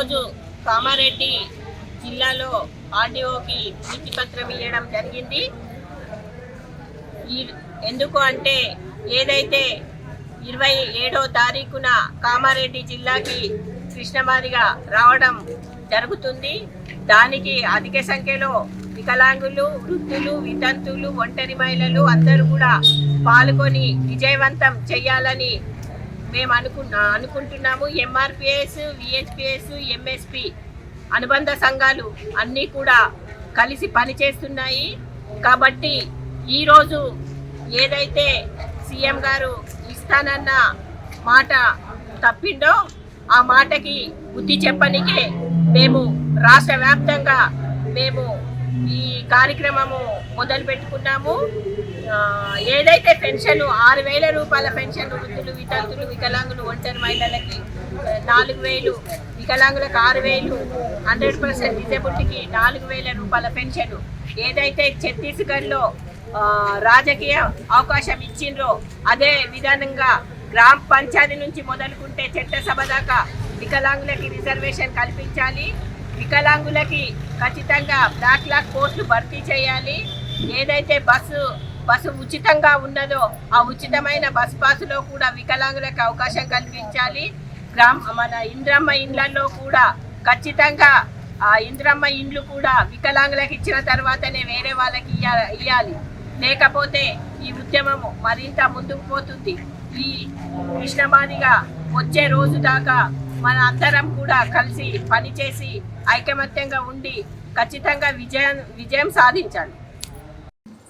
ఈరోజు కామారెడ్డి జిల్లాలో ఆర్డీఓకి నీతి పత్రం ఇవ్వడం జరిగింది ఎందుకు అంటే ఏదైతే ఇరవై ఏడో తారీఖున కామారెడ్డి జిల్లాకి కృష్ణమారిగా రావడం జరుగుతుంది. దానికి అధిక సంఖ్యలో వికలాంగులు వృద్ధులు వితంతులు ఒంటరి మహిళలు అందరూ కూడా పాల్గొని విజయవంతం చేయాలని మేము అనుకున్నా అనుకుంటున్నాము. ఎంఆర్పిఎస్ విహెచ్పిఎస్ ఎంఎస్పి అనుబంధ సంఘాలు అన్నీ కూడా కలిసి పనిచేస్తున్నాయి. కాబట్టి ఈరోజు ఏదైతే సీఎం గారు ఇస్తానన్న మాట తప్పిండో ఆ మాటకి బుద్ధి చెప్పనికే మేము రాష్ట్ర వ్యాప్తంగా మేము ఈ కార్యక్రమము మొదలు పెట్టుకున్నాము ఏదైతే పెన్షన్ ఆరు వేల రూపాయల పెన్షన్ వృద్ధులు వితంతులు వికలాంగులు ఒంటరి మహిళలకి నాలుగు వేలు వికలాంగులకు ఆరు వేలు హండ్రెడ్ పర్సెంట్ డిజబిలిటీకి నాలుగు వేల రూపాయల పెన్షన్ ఏదైతే ఛత్తీస్గఢ్లో రాజకీయ అవకాశం ఇచ్చిండ్రో అదే విధానంగా గ్రామ పంచాయతీ నుంచి మొదలుకుంటే చట్టసభ దాకా వికలాంగులకి రిజర్వేషన్ కల్పించాలి. వికలాంగులకి ఖచ్చితంగా బ్లాక్ లాక్ పోస్టులు భర్తీ చేయాలి. ఏదైతే బస్సు బస్సు ఉచితంగా ఉన్నదో ఆ ఉచితమైన బస్ పాసులో కూడా వికలాంగులకు అవకాశం కల్పించాలి. గ్రామ మన ఇంద్రమ్మ ఇండ్లలో కూడా ఖచ్చితంగా ఆ ఇంద్రమ్మ ఇండ్లు కూడా వికలాంగులకు ఇచ్చిన తర్వాతనే వేరే వాళ్ళకి ఇవ్వాలి ఇయ్యాలి. లేకపోతే ఈ ఉద్యమము మరింత ముందుకు పోతుంది. ఈ కృష్ణమాదిగా వచ్చే రోజు దాకా మన అందరం కూడా కలిసి పనిచేసి ఐకమత్యంగా ఉండి ఖచ్చితంగా విజయం విజయం సాధించాలి.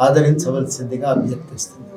ఆదరించవలసిందిగా అభ్యర్థిస్తుంది